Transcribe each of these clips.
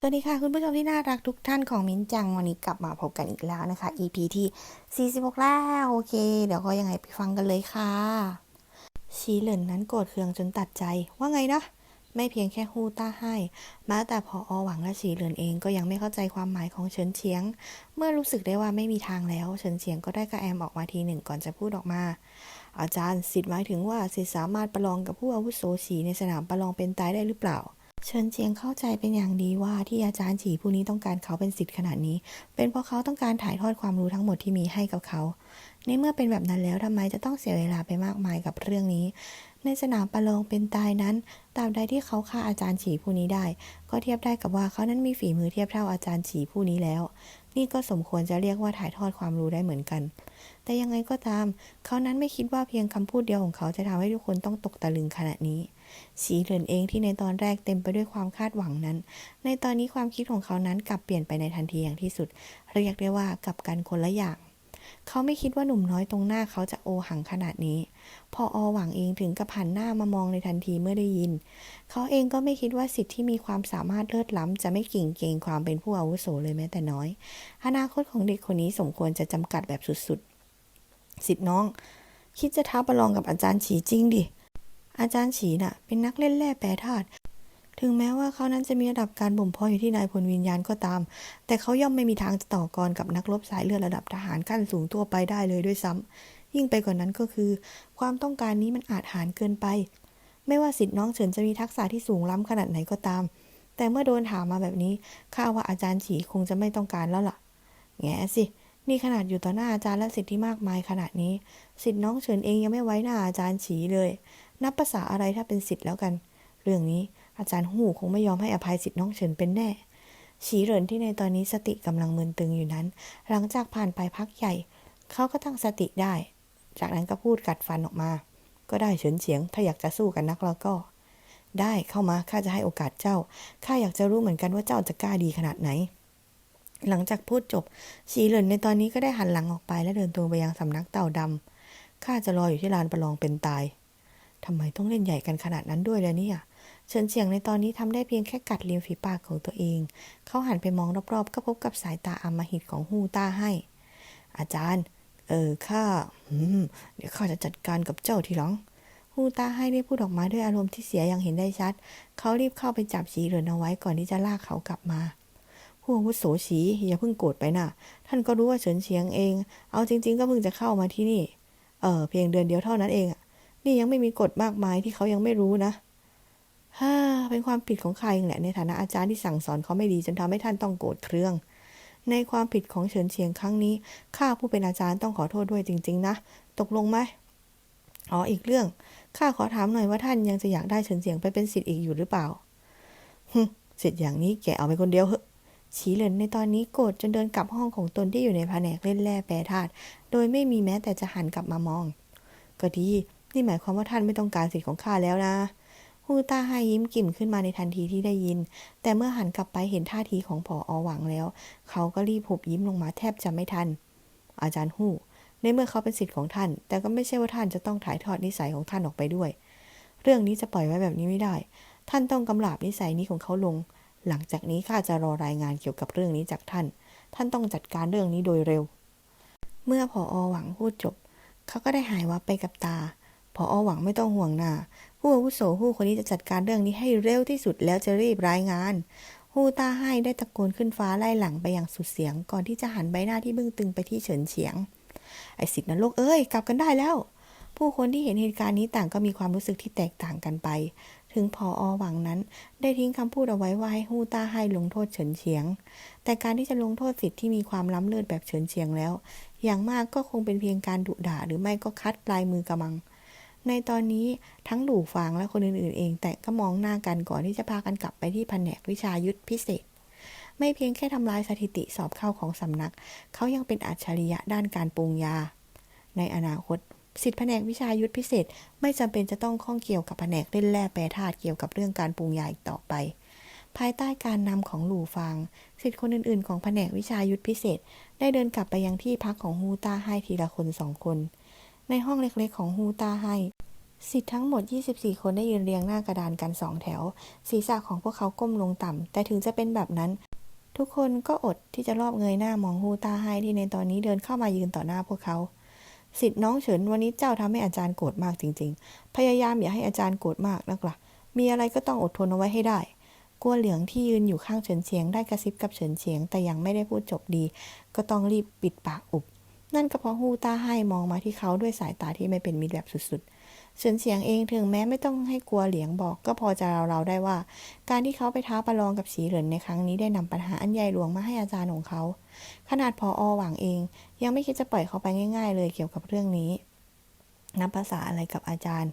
สวัสดีค่ะ คุณผู้ชมที่น่ารักทุกท่านของมิ้นจัง วันนี้กลับมาพบกันอีกแล้วนะคะ EP ที่ 46 แล้ว โอเค เดี๋ยวก็ยังไงไปฟังกันเลยค่ะ ชีเหลินนั้นโกรธเคืองจนตัดใจว่าไงนะ ไม่เพียงแค่ฮูต้าให้ม้แต่พออหวังและชีเหลินเองก็ยังไม่เข้าใจความหมายของเฉินเฉียง เมื่อรู้สึกได้ว่าไม่มีทางแล้วเฉินเฉียงก็ได้กระแอมออกมาทีหนึ่งก่อนจะพูดออกมา อาจารย์สิทธิ์หมายถึงว่าสิทธิ์สามารถประลองกับผู้อาวุโสฉีในสนามประลองเป็นตายได้หรือเปล่า เฉินเจียงเข้าใจเป็นอย่างดีว่าที่อาจารย์ฉีผู้นี้ต้องการเขาเป็นสิทธิ์ขนาดนี้ เป็นเพราะเขาต้องการถ่ายทอดความรู้ทั้งหมดที่มีให้กับเขา ในเมื่อเป็นแบบนั้นแล้วทำไมจะต้องเสียเวลาไปมากมายกับเรื่องนี้ ในสนามประลองเป็นตายนั้นตราบใดที่เขาฆ่าอาจารย์ฉีผู้นี้ได้ ก็เทียบได้กับว่าเขานั้นมีฝีมือเทียบเท่าอาจารย์ฉีผู้นี้แล้ว นี่ก็สมควรจะเรียกว่าถ่ายทอดความรู้ได้เหมือนกัน แต่ยังไงก็ตาม เขานั้นไม่คิดว่าเพียงคำพูดเดียวของเขาจะทำให้ทุกคนต้องตกตะลึงขนาดนี้ สีเหลินเองที่ในตอนแรกเต็มไปด้วยความคาดหวังนั้น ในตอนนี้ความคิดของเขานั้นกลับเปลี่ยนไปในทันทีอย่างที่สุด เรียกได้ว่ากลับกันคนละอย่าง เขาไม่คิดว่าหนุ่มน้อยตรงหน้าเขาจะโอหังขนาดนี้ พออหวังเองถึงกับหันหน้ามามองในทันทีเมื่อได้ยิน เขาเองก็ไม่คิดว่าสิทธิ์ที่มีความสามารถเลิศล้ำ จะไม่กิ่งเกงความเป็นผู้อาวุโสเลยแม้แต่น้อย อนาคตของเด็กคนนี้สมควรจะจำกัดแบบสุดๆ สิทธิ์น้องคิดจะท้าประลองกับอาจารย์ฉีจริงดิ อาจารย์ฉีน่ะ เป็นนักเล่นแร่แปรธาตุถึงแม้ว่าเขานั้นจะมีระดับการบ่มเพาะอยู่ที่นายพลวิญญาณก็ตาม แต่เขาย่อมไม่มีทางจะต่อกรกับนักรบสายเลือดระดับทหารขั้นสูงทั่วไปได้เลยด้วยซ้ำยิ่งไปกว่านนั้นก็คือ ความต้องการนี้มันอาจหารเกินไป ไม่ว่าสิทธิ์น้องเฉินจะมีทักษะที่สูงล้ำขนาดไหนก็ตาม แต่เมื่อโดนถามมาแบบนี้ข้าว่าอาจารย์ฉีคงจะไม่ต้องการแล้วล่ะ แง่สิ นี่ขนาดอยู่ต่อหน้าอาจารย์และสิทธิ์ที่มากมายขนาดนี้ สิทธิ์น้องเฉินเองยังไม่ไว้หน้าอาจารย์ฉีเลย นับภาษาอะไรถ้าเป็นสิทธิ์แล้วกัน เรื่องนี้อาจารย์หูคงไม่ยอมให้อภัยสิทธิ์น้องเฉินเป็นแน่ฉีเหรินที่ในตอนนี้สติกำลังมึนตึงอยู่นั้น หลังจากผ่านไปพักใหญ่ เขาก็ตั้งสติได้ จากนั้นก็พูดกัดฟันออกมา ก็ได้เฉินเฉียง ถ้าอยากจะสู้กันนักแล้วก็ ได้เข้ามาข้าจะให้โอกาสเจ้าข้าอยากจะรู้เหมือนกันว่าเจ้าจะกล้าดีขนาดไหน หลังจากพูดจบฉีเหรินในตอนนี้ก็ได้หันหลังออกไปและเดินตรงไปยังสำนักเต่าดำข้าจะรออยู่ที่ลานประลองเป็นตาย ทำไมต้องเล่นใหญ่กันขนาดนั้นด้วยล่ะเนี่ยเฉินเฉียงในตอนนี้ทำได้เพียงแค่กัดริมฝีปากของตัวเอง เขาหันไปมองรอบๆ ก็พบกับสายตาอำมหิตของฮูต้าให้ อาจารย์ เออข้าเดี๋ยวข้าจะจัดการกับเจ้าทีหลังฮูต้าให้ได้พูดออกมาด้วยอารมณ์ที่เสียอย่างเห็นได้ชัด เขารีบเข้าไปจับฉีเหรินเอาไว้ก่อนที่จะลากเขากลับมาผู้อาวุโสฉีอย่าเพิ่งโกรธไปน่ะ ท่านก็รู้ว่าเฉินเฉียงเอง เอาจริง ๆ ก็เพิ่งจะเข้ามาที่นี่ เออเพียงเดือนเดียวเท่านั้นเองอะ นี่ยังไม่มีกฎมากมายที่เขายังไม่รู้นะฮ่าเป็นความผิดของใครแหละ ในฐานะอาจารย์ที่สั่งสอนเขาไม่ดีจนทำให้ท่านต้องโกรธเครื่อง ในความผิดของเฉินเฉียงครั้งนี้ ข้าผู้เป็นอาจารย์ต้องขอโทษด้วยจริง ๆ นะ ตกลงไหมอ๋ออีกเรื่อง ข้าขอถามหน่อยว่าท่านยังจะอยากได้เฉินเฉียงไปเป็นศิษย์อีกอยู่หรือเปล่าฮึศิษย์อย่างนี้แกเอาไปคนเดียวเหอะฉีเหลินในตอนนี้โกรธจนเดินกลับห้องของตนที่อยู่ในแผนกเล่นแร่แปรธาตุโดยไม่มีแม้แต่จะหันกลับมามอง ก็ดี นี่หมายความว่าท่านไม่ต้องการสิทธิ์ของข้าแล้วนะฮูต้าให้ยิ้มกิ่มขึ้นมาในทันทีที่ได้ยิน แต่เมื่อหันกลับไปเห็นท่าทีของผออหวังแล้ว เขาก็รีบหุบยิ้มลงมาแทบจะไม่ทัน อาจารย์ฮู้ในเมื่อเขาเป็นสิทธิ์ของท่าน แต่ก็ไม่ใช่ว่าท่านจะต้องถ่ายทอดนิสัยของท่านออกไปด้วย เรื่องนี้จะปล่อยไว้แบบนี้ไม่ได้ ท่านต้องกำราบนิสัยนี้ของเขาลง หลังจากนี้ข้าจะรอรายงานเกี่ยวกับเรื่องนี้จากท่าน ท่านต้องจัดการเรื่องนี้โดยเร็ว เมื่อผออหวังพูดจบ เขาก็ได้หายวับไปกับตา ผออหวังไม่ต้องห่วงนาผู้อาวุโสผู้คนนี้จะจัดการเรื่องนี้ให้เร็วที่สุดแล้วจะรีบรายงานฮูต้าให้ได้ตะโกนขึ้นฟ้าไล่หลังไปอย่างสุดเสียง ก่อนที่จะหันใบหน้าที่บึ้งตึงไปที่เฉินเฉียง ไอสิทธิ์นรกเอ้ยกลับกันได้แล้ว ผู้คนที่เห็นเหตุการณ์นี้ต่างก็มีความรู้สึกที่แตกต่างกันไป ถึงพออหวังนั้น ได้ทิ้งคำพูดเอาไว้ว่าให้ฮูต้าให้ลงโทษเฉินเฉียง แต่การที่จะลงโทษสิทธิ์ที่มีความล้ำเลิศแบบเฉินเฉียงแล้ว อย่างมากก็คงเป็นเพียงการดุด่าหรือไม่ก็คัดลายมือกระมัง ในตอนนี้ทั้งหลู่ฟางและคนอื่นๆเอง แต่ก็มองหน้ากันก่อนที่จะพากันกลับไปที่แผนกวิชายุทธพิเศษ ไม่เพียงแค่ทำลายสถิติสอบเข้าของสำนัก เขายังเป็นอัจฉริยะด้านการปรุงยา ในอนาคตสิทธิแผนกวิชายุทธพิเศษ ไม่จำเป็นจะต้องข้องเกี่ยวกับแผนกเล่นแร่แปรธาตุเกี่ยวกับเรื่องการปรุงยาอีกต่อไป ภายใต้การนำของหลู่ฟางสิทธิคนอื่น ๆ ของแผนกวิชายุทธพิเศษ ได้เดินกลับไปยังที่พักของฮูต้าให้ทีละคนสองคน ในห้องเล็ก ๆ ของฮูต้าให้ สิทธิ์ทั้งหมด 24 คนได้ยืนเรียงหน้ากระดานกันสองแถว ศีรษะของพวกเขาก้มลงต่ำ แต่ถึงจะเป็นแบบนั้น ทุกคนก็อดที่จะรอบเงยหน้ามองฮูตาไฮที่ในตอนนี้เดินเข้ามายืนต่อหน้าพวกเขา สิทธิ์น้องเฉินวันนี้เจ้าทำให้อาจารย์โกรธมากจริง ๆ พยายามอย่าให้อาจารย์โกรธมากนักละ่ะ มีอะไรก็ต้องอดทนเอาไว้ให้ได้กัวเหลืองที่ยืนอยู่ข้างเฉินเฉียงได้กระซิบกับเฉินเฉียง แต่ยังไม่ได้พูดจบดี ก็ต้องรีบปิดปากอุบ นั่นก็เพราะฮูต้าไห้มองมาที่เขาด้วยสายตาที่ไม่เป็นมิตรแบบสุดๆเฉินเฉียงเองถึงแม้ไม่ต้องให้กลัวเหลียงบอก ก็พอจะเราๆได้ว่า การที่เขาไปท้าประลองกับสีเหรินในครั้งนี้ได้นำปัญหาอันใหญ่หลวงมาให้อาจารย์ของเขา ขนาดพออหวังเอง ยังไม่คิดจะปล่อยเขาไปง่าย ๆ เลยเกี่ยวกับเรื่องนี้นับภาษาอะไรกับอาจารย์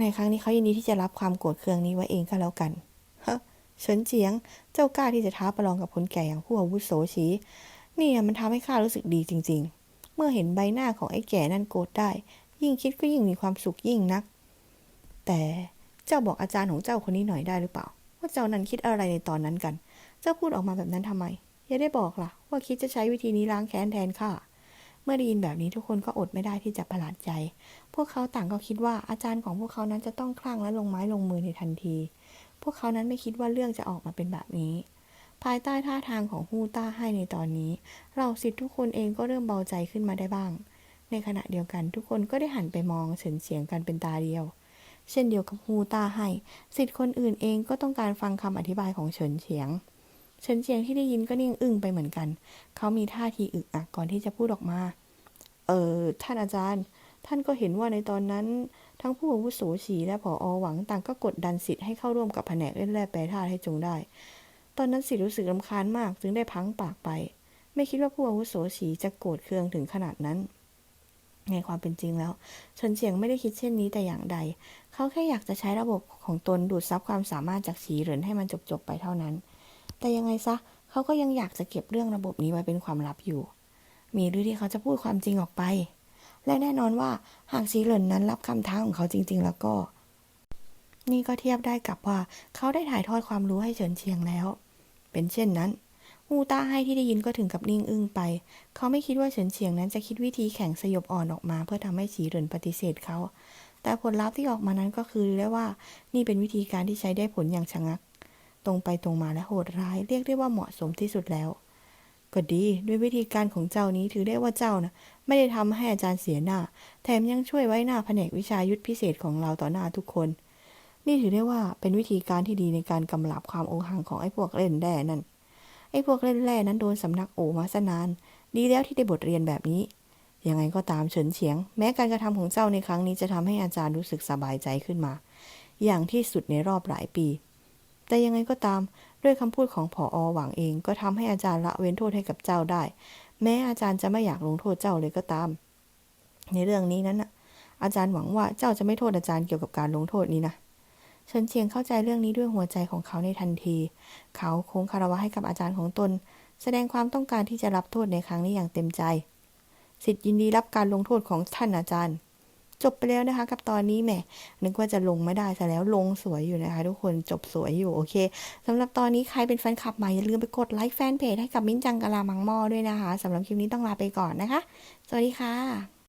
ในครั้งนี้เขายินดีที่จะรับความโกรธเคืองนี้ไว้เองก็แล้วกันเฮ้อเฉินเจียง เจ้ากล้าที่จะท้าประลองกับคนแก่อย่างผู้อาวุโสชี นี่มันทำให้ข้ารู้สึกดีจริง ๆ เมื่อเห็นใบหน้าของไอ้แก่นั่นโกรธได้ ยิ่งคิดก็ยิ่งมีความสุขยิ่งนัก แต่เจ้าบอกอาจารย์ของเจ้าคนนี้หน่อยได้หรือเปล่า ว่าเจ้านั้นคิดอะไรในตอนนั้นกัน เจ้าพูดออกมาแบบนั้นทำไม อย่าได้บอกล่ะ ว่าคิดจะใช้วิธีนี้ล้างแค้นแทนข้าเมื่อได้ยินแบบนี้ทุกคนก็อดไม่ได้ที่จะประหลาดใจ พวกเขาต่างก็คิดว่าอาจารย์ของพวกเขานั้นจะต้องคลั่งและลงไม้ลงมือในทันที พวกเขานั้นไม่คิดว่าเรื่องจะออกมาเป็นแบบนี้ ภายใต้ท่าทางของฮูต้าให้ในตอนนี้ เราสิทธิ์ทุกคนเองก็เริ่มเบาใจขึ้นมาได้บ้าง ในขณะเดียวกันทุกคนก็ได้หันไปมองเฉินเฉียงกันเป็นตาเดียว เช่นเดียวกับฮูต้าให้สิทธิ์คนอื่นเองก็ต้องการฟังคำอธิบายของเฉินเฉียง เฉินเฉียงที่ได้ยินก็นิ่งอึ้งไปเหมือนกัน เขามีท่าทีอึกอักก่อนที่จะพูดออกมา เออท่านอาจารย์ ท่านก็เห็นว่าในตอนนั้นทั้งผู้อาวุโสฉีและผออหวังต่างก็กดดันสิทธิ์ให้เข้าร่วมกับแผนกเล่นแร่แปรธาตุให้จงได้ ตอนนั้นสิรู้สึกรำคาญมากจึงได้พังปากไป ไม่คิดว่าผู้อาวุโสฉีจะโกรธเคืองถึงขนาดนั้น ในความเป็นจริงแล้วเฉินเฉียงไม่ได้คิดเช่นนี้แต่อย่างใด เขาแค่อยากจะใช้ระบบของตนดูดซับความสามารถจากฉีเหรินให้มันจบๆไปเท่านั้น แต่ยังไงซะเขาก็ยังอยากจะเก็บเรื่องระบบนี้ไว้เป็นความลับอยู่ มีหรือที่เขาจะพูดความจริงออกไป และแน่นอนว่าหากซีเหรินนั้นรับคำท้าของเขาจริง ๆ แล้วก็นี่ก็เทียบได้กับว่าเขาได้ถ่ายทอดความรู้ให้เฉินเชียงแล้ว เป็นเช่นนั้นฮูต้าให้ที่ได้ยินก็ถึงกับนิ่งอึ้งไป เขาไม่คิดว่าเฉินเฉียงนั้นจะคิดวิธีแข่งสยบอ่อนออกมา เพื่อทำให้ฉีเหรินปฏิเสธเขา แต่ผลลัพธ์ที่ออกมานั้นก็คือเรียกว่านี่เป็นวิธีการที่ใช้ได้ผลอย่างชะงัก ตรงไปตรงมาและโหดร้ายเรียกได้ว่าเหมาะสมที่สุดแล้ว ก็ดีด้วยวิธีการของเจ้านี้ถือได้ว่าเจ้านะไม่ได้ทำให้อาจารย์เสียหน้า แถมยังช่วยไว้หน้าแผนกวิชายุทธพิเศษของเราต่อหน้าทุกคน นี่ถือได้ว่าเป็นวิธีการที่ดีในการกำลับความโอหังของไอ้พวกเล่นแร่นั่น ไอ้พวกเล่นแร่นั้นโดนสำนักโอมาซะนาน ดีแล้วที่ได้บทเรียนแบบนี้ ยังไงก็ตามเฉินเฉียง แม้การกระทำของเจ้าในครั้งนี้จะทำให้อาจารย์รู้สึกสบายใจขึ้นมา อย่างที่สุดในรอบหลายปี แต่ยังไงก็ตามด้วยคำพูดของผออหวังเอง ก็ทำให้อาจารย์ละเว้นโทษให้กับเจ้าได้ แม้อาจารย์จะไม่อยากลงโทษเจ้าเลยก็ตาม ในเรื่องนี้นั้นนะอาจารย์หวังว่าเจ้าจะไม่โทษอาจารย์เกี่ยวกับการลงโทษนี้นะ เฉินเฉียงเข้าใจเรื่องนี้ด้วยหัวใจของเขาในทันที เขาโค้งคารวะให้กับอาจารย์ของตน แสดงความต้องการที่จะรับโทษในครั้งนี้อย่างเต็มใจ สิทธิ์ยินดีรับการลงโทษของท่านอาจารย์ จบไปแล้วนะคะ กับตอนนี้แหมนึกว่าจะลงไม่ได้ซะแล้วลงสวยอยู่นะคะ ทุกคนจบสวยอยู่โอเคสำหรับตอนนี้ใครเป็นแฟนคลับใหม่อย่าลืมไปกดไลค์แฟนเพจให้กับมิ้นจังกะลามังม้อด้วยนะคะสำหรับคลิปนี้ต้องลาไปก่อนนะคะ สวัสดีค่ะ